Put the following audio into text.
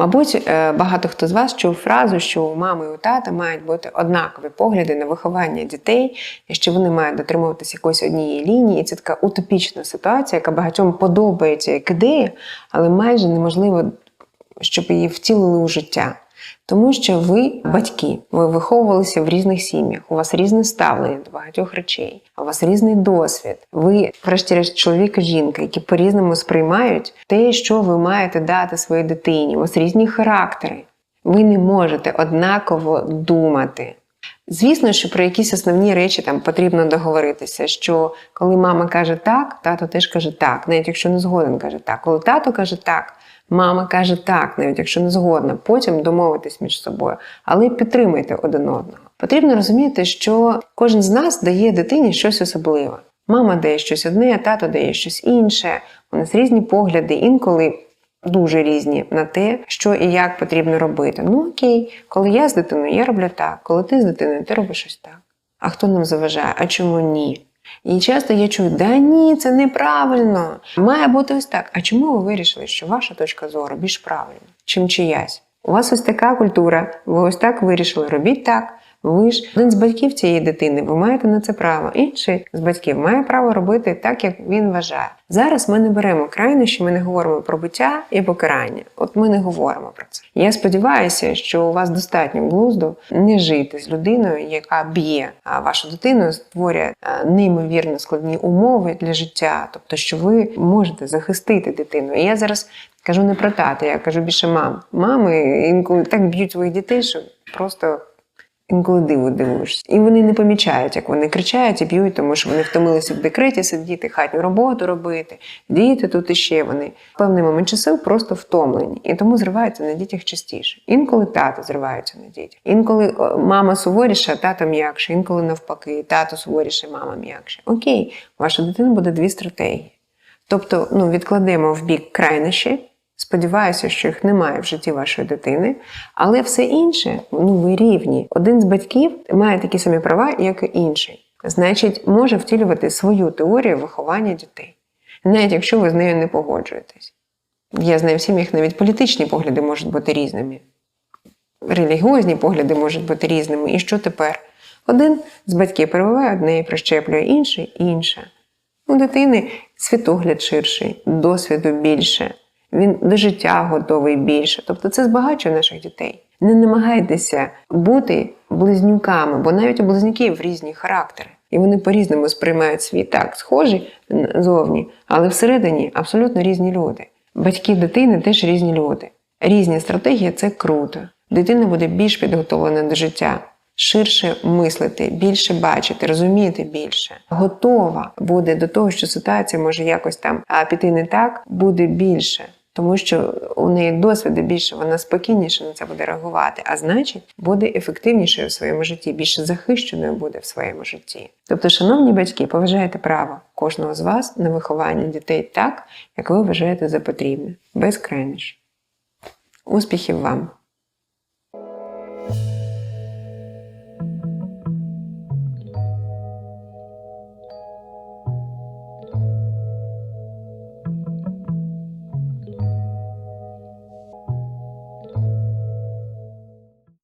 Мабуть, е, багато хто з вас чув фразу, що у мами і у тата мають бути однакові погляди на виховання дітей, і що вони мають дотримуватися якоїсь однієї лінії. І це така утопічна ситуація, яка багатьом подобається як ідея, але майже неможливо, щоб її втілили у життя. Тому що ви батьки, ви виховувалися в різних сім'ях, у вас різне ставлення до багатьох речей, у вас різний досвід. Ви, врешті-решт, чоловік і жінка, які по-різному сприймають те, що ви маєте дати своїй дитині. У вас різні характери. Ви не можете однаково думати. Звісно, що про якісь основні речі там потрібно договоритися, що коли мама каже так, тато теж каже так, навіть якщо не згоден каже так. Коли тато каже так, мама каже так, навіть якщо не згодна, потім домовитись між собою, але підтримайте один одного. Потрібно розуміти, що кожен з нас дає дитині щось особливе. Мама дає щось одне, тато дає щось інше. У нас різні погляди, інколи дуже різні на те, що і як потрібно робити. Ну окей, коли я з дитиною, я роблю так, коли ти з дитиною, ти робиш щось так. А хто нам заважає? А чому ні? І часто я чую, да ні, це неправильно. Має бути ось так. А чому ви вирішили, що ваша точка зору більш правильна, чим чиясь? У вас ось така культура, ви ось так вирішили, робіть так. Ви ж один з батьків цієї дитини, ви маєте на це право. Інший з батьків має право робити так, як він вважає. Зараз ми не беремо крайнощі, ми не говоримо про биття і покарання. От ми не говоримо про це. Я сподіваюся, що у вас достатньо глузду не жити з людиною, яка б'є вашу дитину, створює неймовірно складні умови для життя, тобто, що ви можете захистити дитину. І я зараз кажу не про тата, я кажу більше мам. Мами інколи так б'ють своїх дітей, що просто. Інколи диву дивуєшся. І вони не помічають, як вони кричають і б'ють, тому що вони втомилися в декреті сидіти, хатню роботу робити, діти тут іще вони. В певний момент часу просто втомлені. І тому зриваються на дітях частіше. Інколи тато зриваються на дітях. Інколи мама суворіша, тато м'якше, інколи навпаки, тато суворіше, мама м'якше. Окей, ваша дитина буде дві стратегії. Тобто, ну, відкладемо в бік крайнощі. Сподіваюся, що їх немає в житті вашої дитини, але все інше, ну ви рівні. Один з батьків має такі самі права, як і інший. Значить, може втілювати свою теорію виховання дітей, навіть якщо ви з нею не погоджуєтесь. Я знаю в сім'ях навіть політичні погляди можуть бути різними, релігіозні погляди можуть бути різними. І що тепер? Один з батьків перебуває одне і прищеплює інший інше. У дитини світогляд ширший, досвіду більше. Він до життя готовий більше. Тобто це збагачує наших дітей. Не намагайтеся бути близнюками, бо навіть у близнюків різні характери. І вони по-різному сприймають світ так, схожі зовні, але всередині абсолютно різні люди. Батьки дитини теж різні люди. Різні стратегії це круто. Дитина буде більш підготовлена до життя, ширше мислити, більше бачити, розуміти більше. Готова буде до того, що ситуація може якось там піти не так, буде більше. Тому що у неї досвіду більше, вона спокійніше на це буде реагувати, а значить, буде ефективнішою в своєму житті, більше захищеною буде в своєму житті. Тобто, шановні батьки, поважайте право кожного з вас на виховання дітей так, як ви вважаєте за потрібне, без крайнощів. Успіхів вам!